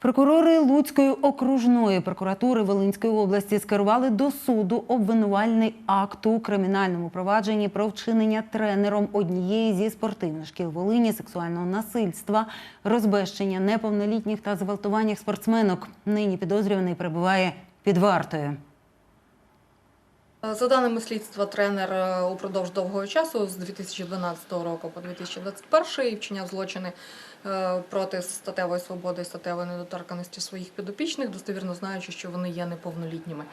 Прокурори Луцької окружної прокуратури Волинської області скерували до суду обвинувальний акт у кримінальному провадженні про вчинення тренером однієї зі спортивних шкіл Волині сексуального насильства, розбещення неповнолітніх та зґвалтуваннях спортсменок. Нині підозрюваний перебуває під вартою. За даними слідства, тренер е, упродовж довгого часу з 2012 року по 2021 вчиняв злочини е, проти статевої свободи і статевої недоторканості своїх підопічних, достовірно знаючи, що вони є неповнолітніми. Е,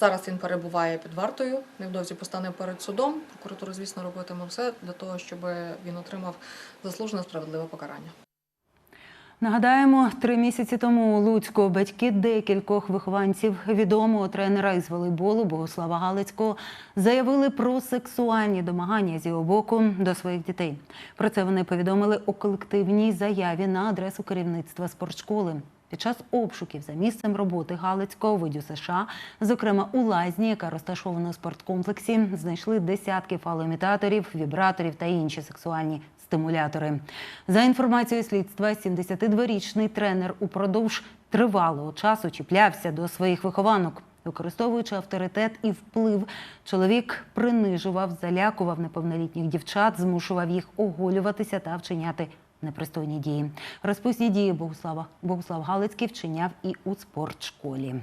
Зараз він перебуває під вартою, невдовзі постане перед судом. Прокуратура, звісно, робитиме все для того, щоб він отримав заслужене справедливе покарання. Нагадаємо, три місяці тому у Луцьку батьки декількох вихованців відомого тренера із волейболу Богослава Галицького заявили про сексуальні домагання з його боку до своїх дітей. Про це вони повідомили у колективній заяві на адресу керівництва спортшколи. Під час обшуків за місцем роботи Галицького видю США, зокрема у лазні, яка розташована у спорткомплексі, знайшли десятки фалоімітаторів, вібраторів та інші сексуальні стимулятори. За інформацією слідства, 72-річний тренер упродовж тривалого часу чіплявся до своїх вихованок. Використовуючи авторитет і вплив, чоловік принижував, залякував неповнолітніх дівчат, змушував їх оголюватися та вчиняти непристойні дії. Розпусні дії Богуслава Богуслав Галицький вчиняв і у спортшколі.